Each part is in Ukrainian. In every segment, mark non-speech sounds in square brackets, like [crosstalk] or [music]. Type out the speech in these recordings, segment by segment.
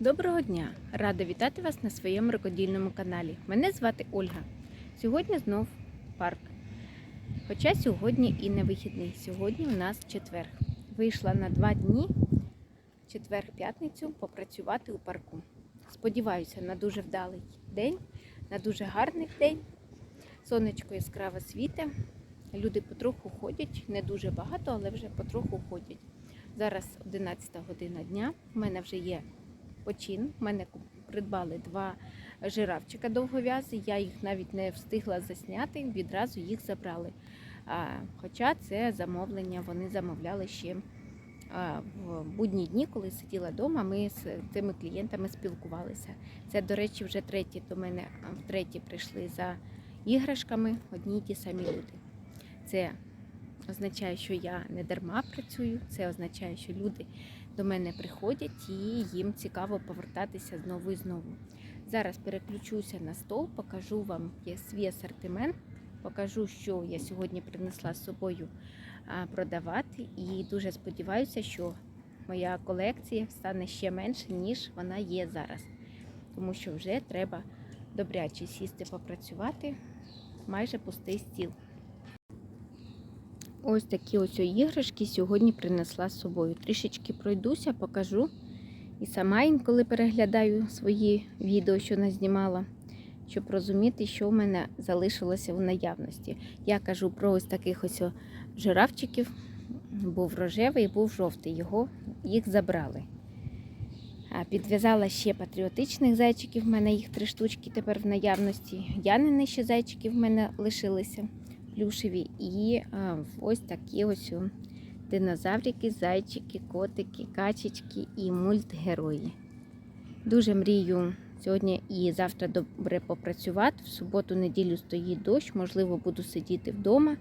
Доброго дня! Рада вітати вас на своєму рукодільному каналі. Мене звати Ольга. Сьогодні знов парк. Хоча сьогодні і не вихідний. Сьогодні у нас четвер. Вийшла на два дні, четвер-п'ятницю, попрацювати у парку. Сподіваюся на дуже вдалий день, на дуже гарний день. Сонечко яскраво світе. Люди потроху ходять, не дуже багато, але вже потроху ходять. Зараз 11 година дня. У мене вже є почин. У мене придбали два жирафчика довгов'язи. Я їх навіть не встигла засняти, відразу їх забрали. Хоча це замовлення вони замовляли ще в будні дні, коли сиділа вдома, ми з тими клієнтами спілкувалися. Це, до речі, вже треті до мене втретє прийшли за іграшками одні й ті самі люди. Це означає, що я не дарма працюю, це означає, що люди до мене приходять і їм цікаво повертатися знову і знову. Зараз переключуся на стол, покажу вам свій асортимент, покажу, що я сьогодні принесла з собою продавати. І дуже сподіваюся, що моя колекція стане ще менше, ніж вона є зараз. Тому що вже треба добряче сісти попрацювати, майже пустий стіл. Ось такі ось іграшки сьогодні принесла з собою. Трішечки пройдуся, покажу. І сама інколи переглядаю свої відео, що назнімала, щоб розуміти, що в мене залишилося в наявності. Я кажу про ось таких ось жирафчиків. Був рожевий, був жовтий. Його їх забрали. Підв'язала ще патріотичних зайчиків. В мене їх три штучки тепер в наявності. Янини ще зайчики в мене лишилися плюшеві. І а, ось такі ось динозаврики, зайчики, котики, качечки і мультгерої. Дуже мрію сьогодні і завтра добре попрацювати. В суботу-неділю стоїть дощ, можливо, буду сидіти вдома,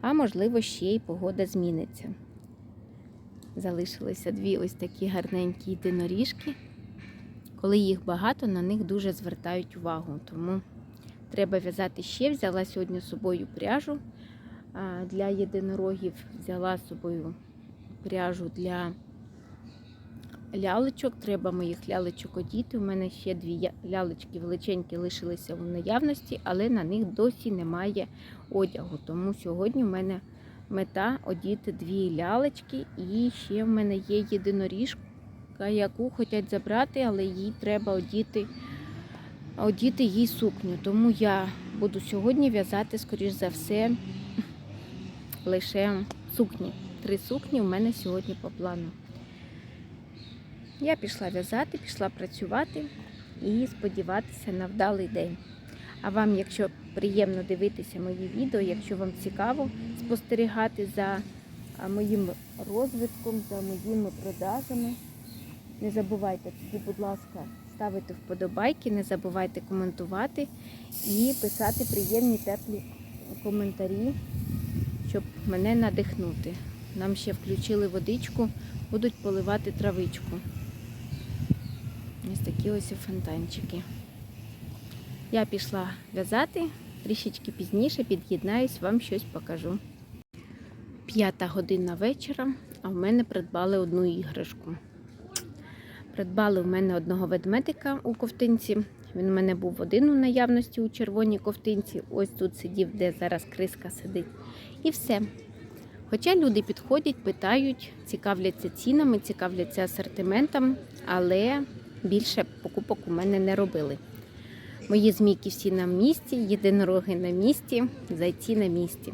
а можливо, ще й погода зміниться. Залишилися дві ось такі гарненькі єдиноріжки. Коли їх багато, на них дуже звертають увагу. Тому треба в'язати ще. Взяла сьогодні з собою пряжу для єдинорогів, взяла з собою пряжу для лялечок. Треба моїх лялечок одіти. У мене ще дві лялечки величенькі лишилися в наявності, але на них досі немає одягу. Тому сьогодні в мене мета одіти дві лялечки. І ще в мене є єдиноріжка, яку хочуть забрати, але їй треба одіти, одіти їй сукню. Тому я буду сьогодні в'язати, скоріш за все, лише сукні. Три сукні у мене сьогодні по плану. Я пішла в'язати, пішла працювати і сподіватися на вдалий день. А вам, якщо приємно дивитися мої відео, якщо вам цікаво спостерігати за моїм розвитком, за моїми продажами, не забувайте тоді, будь ласка, ставити вподобайки, не забувайте коментувати і писати приємні теплі коментарі, щоб мене надихнути. Нам ще включили водичку, будуть поливати травичку. Ось такі ось фонтанчики. Я пішла в'язати, трішечки пізніше під'єднаюсь, вам щось покажу. П'ята година вечора, а в мене придбали одну іграшку. Придбали в мене одного ведмедика у ковтинці. Він у мене був один у наявності у червоній ковтинці. Ось тут сидів, де зараз криска сидить. І все. Хоча люди підходять, питають, цікавляться цінами, цікавляться асортиментом, але більше покупок у мене не робили. Мої змійки всі на місці, єдинороги на місці, зайці на місці.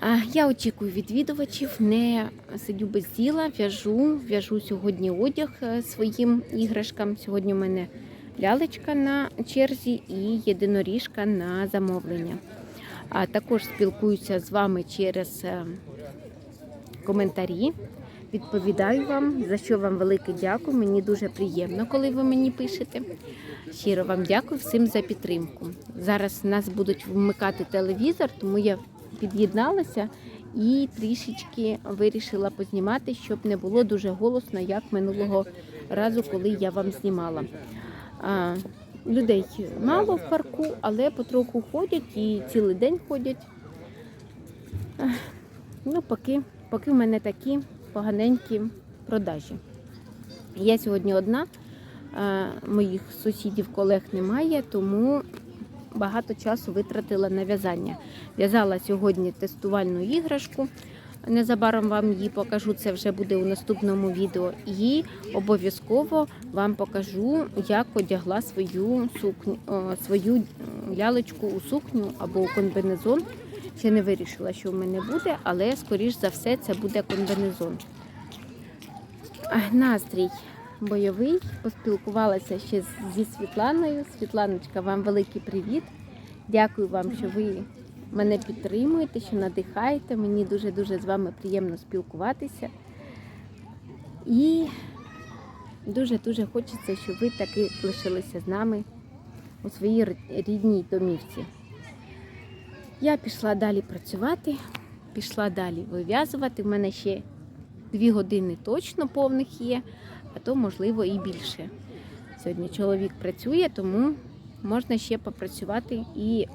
А, Я очікую відвідувачів, не сидю без діла, в'яжу, в'яжу сьогодні одяг е, своїм іграшкам. Сьогодні у мене лялечка на черзі і єдиноріжка на замовлення. А також спілкуюся з вами через е, коментарі. Відповідаю вам, за що вам велике дякую. Мені дуже приємно, коли ви мені пишете. Щиро вам дякую всім за підтримку. Зараз нас будуть вмикати телевізор, тому я під'єдналася і трішечки вирішила познімати, щоб не було дуже голосно, як минулого разу, коли я вам знімала. А, людей мало в парку, але потроху ходять і цілий день ходять. Ех, Ну, поки, поки в мене такі поганенькі продажі. Я сьогодні одна, моїх сусідів, колег немає, тому багато часу витратила на в'язання. В'язала сьогодні тестувальну іграшку. Незабаром вам її покажу, це вже буде у наступному відео. І обов'язково вам покажу, як одягла свою сукню, свою лялечку у сукню або у комбінезон. Ще не вирішила, що в мене буде, але скоріш за все це буде комбінезон. Настрій бойовий. Поспілкувалася ще зі Світланою. Світланочка, вам великий привіт. Дякую вам, що ви мене підтримуєте, що надихаєте. Мені дуже-дуже з вами приємно спілкуватися. І дуже-дуже хочеться, щоб ви таки лишилися з нами у своїй рідній домівці. Я пішла далі працювати, пішла далі вив'язувати. В мене ще дві години точно повних є, а то можливо і більше. Сьогодні чоловік працює, тому можна ще попрацювати і,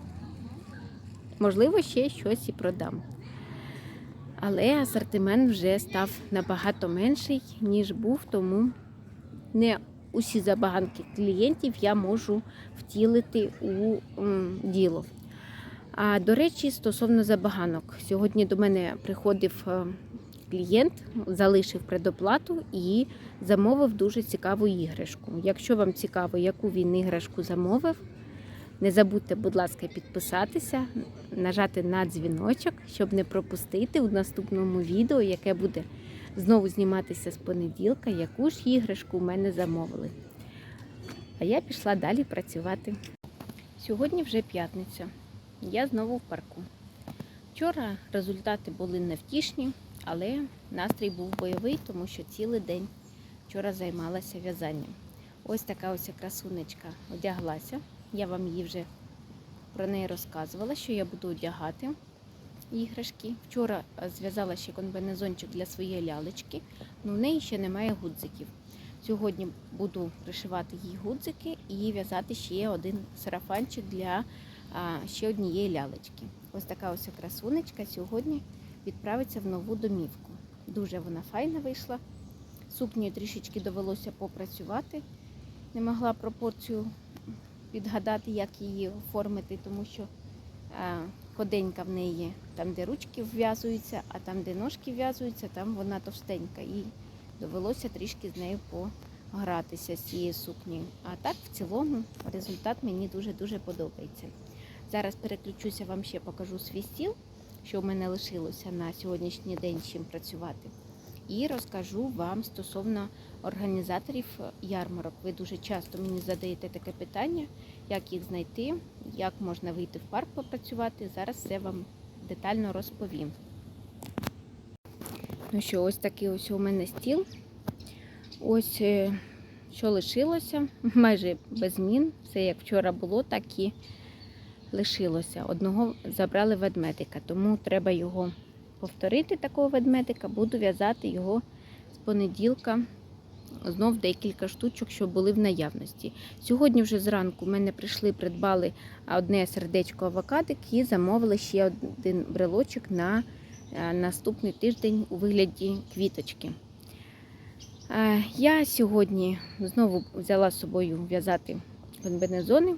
можливо, ще щось і продам. Але асортимент вже став набагато менший, ніж був, тому не усі забаганки клієнтів я можу втілити у діло. А до речі, стосовно забаганок, сьогодні до мене приходив е, клієнт, залишив предоплату і замовив дуже цікаву іграшку. Якщо вам цікаво, яку він іграшку замовив, не забудьте, будь ласка, підписатися, нажати на дзвіночок, щоб не пропустити у наступному відео, яке буде знову зніматися з понеділка, яку ж іграшку в мене замовили. А я пішла далі працювати. Сьогодні вже п'ятниця. Я знову в парку. Вчора результати були невтішні, але настрій був бойовий, тому що цілий день вчора займалася в'язанням. Ось така ось красунечка одяглася. Я вам її вже про неї розказувала, що я буду одягати іграшки. Вчора е, зв'язала ще комбінезончик для своєї лялечки, але в неї ще немає гудзиків. Сьогодні буду пришивати їй гудзики і в'язати ще один сарафанчик для ще однієї лялечки. Ось така ось красунечка сьогодні відправиться в нову домівку. Дуже вона файна вийшла. Сукнею трішечки довелося попрацювати. Не могла пропорцію підгадати, як її оформити, тому що ходенька в неї там, де ручки вв'язуються, а там, де ножки вв'язуються, там вона товстенька. І довелося трішки з нею погратися з цією сукнею. А так, в цілому, результат мені дуже-дуже подобається. Зараз переключуся, вам ще покажу свій стіл, що в мене лишилося на сьогоднішній день чим працювати. І розкажу вам стосовно організаторів ярмарок. Ви дуже часто мені задаєте таке питання, як їх знайти, як можна вийти в парк попрацювати. Зараз все вам детально розповім. Ну що, ось такий ось у мене стіл. Ось е, що лишилося, [laughs] майже без змін. Все як вчора було, так і лишилося. Одного забрали ведмедика, тому треба його повторити, такого ведмедика. Буду в'язати його з понеділка. Знов декілька штучок, що були в наявності. Сьогодні вже зранку в мене прийшли, придбали одне сердечко авокадик і замовили ще один брелочок на е, наступний тиждень у вигляді квіточки. Е, Я сьогодні знову взяла з собою в'язати комбінезони.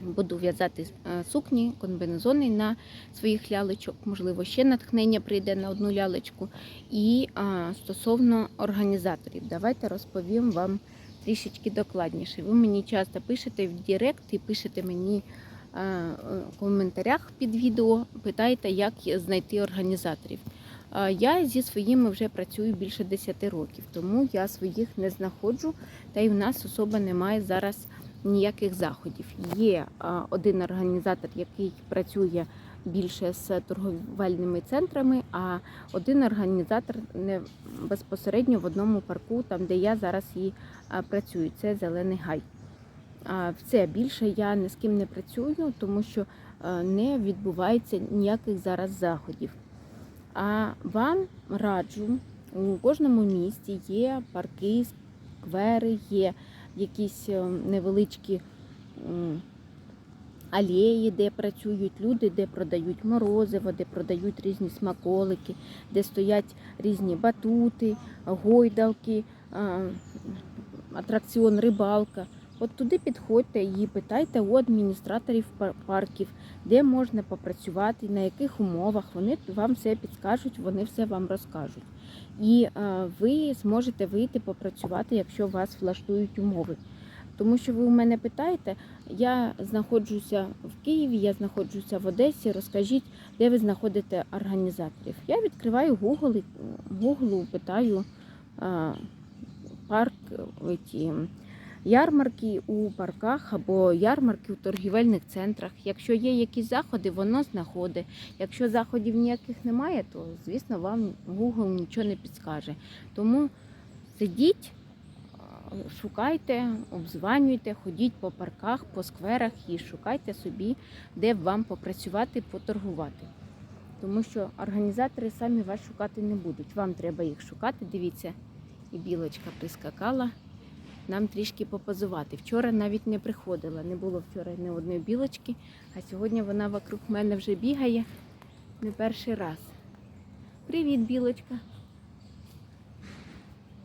Буду в'язати е, сукні, комбінезони на своїх лялечок. Можливо, ще натхнення прийде на одну лялечку. І а, стосовно організаторів, давайте розповім вам трішечки докладніше. Ви мені часто пишете в Директ і пишете мені а, е, в коментарях під відео, питаєте, як знайти організаторів. Я зі своїми вже працюю більше 10 років, тому я своїх не знаходжу, та й в нас особа немає зараз ніяких заходів. Є один організатор, який працює більше з торговельними центрами, а один організатор не безпосередньо в одному парку, там де я зараз і працюю. Це зелений гай. Все більше я ні з ким не працюю, тому що не відбувається ніяких зараз заходів. А вам раджу у кожному місті є парки, сквери, є якісь е, невеличкі алеї, де працюють люди, де продають морозиво, де продають різні смаколики, де стоять різні батути, гойдалки, атракціон рибалка. От туди підходьте і питайте у адміністраторів парків, де можна попрацювати, на яких умовах. Вони вам все підскажуть, вони все вам розкажуть. І е, ви зможете вийти попрацювати, якщо вас влаштують умови. Тому що ви у мене питаєте, я знаходжуся в Києві, я знаходжуся в Одесі. Розкажіть, де ви знаходите організаторів. Я відкриваю Google, Google питаю а, парк, е, ті, ярмарки у парках або ярмарки у торгівельних центрах. Якщо є якісь заходи, воно знаходить. Якщо заходів ніяких немає, то звісно вам Google нічого не підскаже. Тому сидіть. Шукайте, обзванюйте, ходіть по парках, по скверах і шукайте собі, де вам попрацювати, поторгувати. Тому що організатори самі вас шукати не будуть. Вам треба їх шукати. Дивіться, і білочка прискакала. Нам трішки попозувати. Вчора навіть не приходила, не було вчора ні одної білочки, а сьогодні вона вокруг мене вже бігає не перший раз. Привіт, білочка.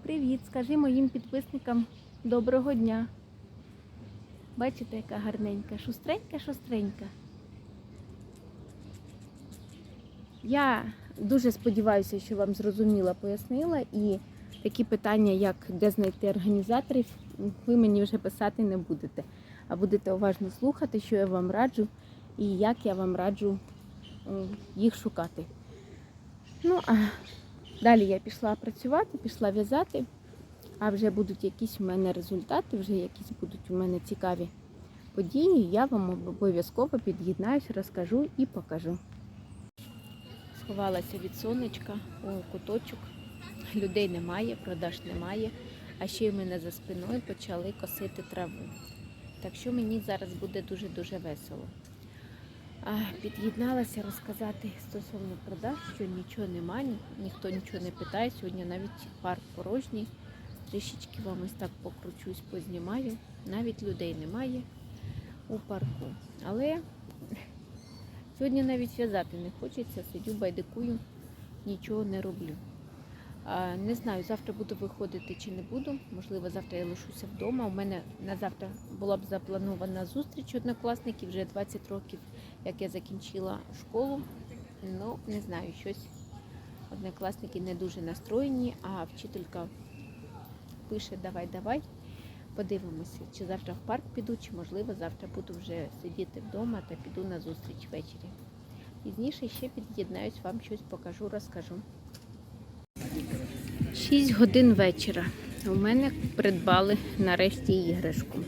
Привіт, скажи моїм підписникам доброго дня. Бачите, яка гарненька, шустренька, шустренька. Я дуже сподіваюся, що вам зрозуміло пояснила і такі питання, як де знайти організаторів, ви мені вже писати не будете, а будете уважно слухати, що я вам раджу і як я вам раджу їх шукати. Ну, а далі я пішла працювати, пішла в'язати, а вже будуть якісь у мене результати, вже якісь будуть у мене цікаві події. Я вам обов'язково під'єднаюсь, розкажу і покажу. Сховалася від сонечка у куточок. Людей немає, продаж немає. А ще й в мене за спиною почали косити траву. Так що мені зараз буде дуже-дуже весело. Під'єдналася розказати стосовно продаж, що нічого немає, ні- ніхто нічого не питає. Сьогодні навіть парк порожній. Трішечки вам ось так покручусь, познімаю. Навіть людей немає у парку. Але сьогодні навіть в'язати не хочеться, сидю, байдикую, нічого не роблю. Не знаю, завтра буду виходити чи не буду. Можливо, завтра я лишуся вдома. У мене на завтра була б запланована зустріч однокласників вже 20 років, як я закінчила школу. Ну, не знаю, щось однокласники не дуже настроєні, а вчителька пише давай, давай. Подивимося, чи завтра в парк піду, чи можливо завтра буду вже сидіти вдома та піду на зустріч ввечері. Пізніше ще під'єднаюсь, вам щось покажу, розкажу. 6 годин вечора. У мене придбали нарешті іграшку.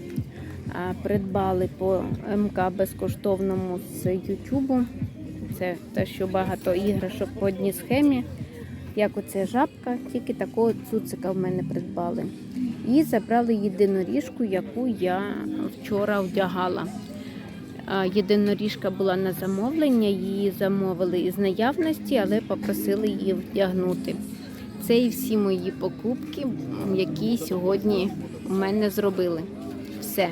Придбали по МК безкоштовному з Ютубу. Це те, що багато іграшок по одній схемі. Як оце жабка, тільки такого цуцика в мене придбали. І забрали єдиноріжку, яку я вчора вдягала. Єдиноріжка була на замовлення, її замовили із наявності, але попросили її вдягнути. Це і всі мої покупки, які сьогодні у мене зробили. Все.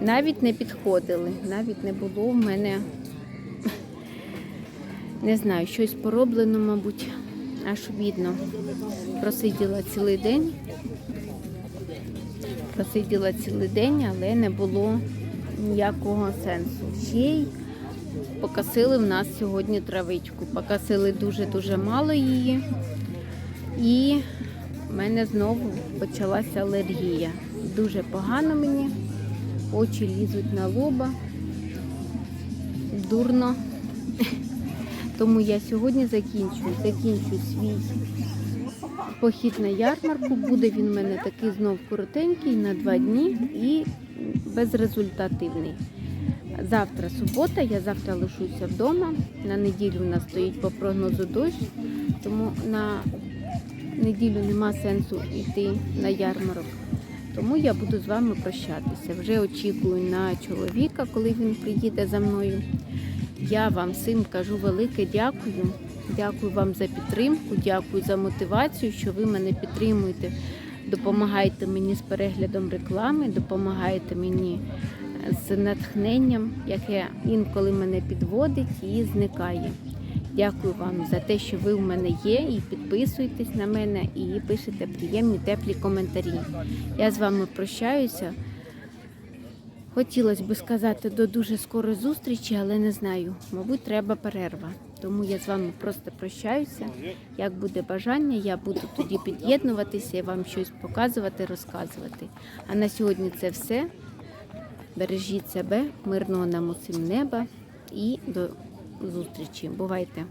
Навіть не підходили, навіть не було в мене, не знаю, щось пороблено, мабуть, аж бідно. Просиділа цілий день. Просиділа цілий день, але не було ніякого сенсу. Ще й покосили в нас сьогодні травичку. Покосили дуже-дуже мало її. І в мене знову почалася алергія. Дуже погано мені, очі лізуть на лоба, дурно. [laughs] Тому я сьогодні закінчую, закінчую свій похід на ярмарку. Буде він в мене такий знов коротенький на два дні і безрезультативний. Завтра субота, я завтра лишуся вдома. На неділю в нас стоїть по прогнозу дощ, тому на неділю нема сенсу йти на ярмарок. Тому я буду з вами прощатися. Вже очікую на чоловіка, коли він приїде за мною. Я вам всім кажу велике дякую. Дякую вам за підтримку, дякую за мотивацію, що ви мене підтримуєте. Допомагаєте мені з переглядом реклами, допомагаєте мені з натхненням, яке інколи мене підводить і зникає. Дякую вам за те, що ви в мене є, і підписуєтесь на мене, і пишете приємні теплі коментарі. Я з вами прощаюся. Хотілося б сказати до дуже скорої зустрічі, але не знаю. Мабуть, треба перерва. Тому я з вами просто прощаюся. Як буде бажання, я буду тоді під'єднуватися і вам щось показувати, розказувати. А на сьогодні це все. Бережіть себе, мирного нам усім неба і до зустрічі. Бувайте!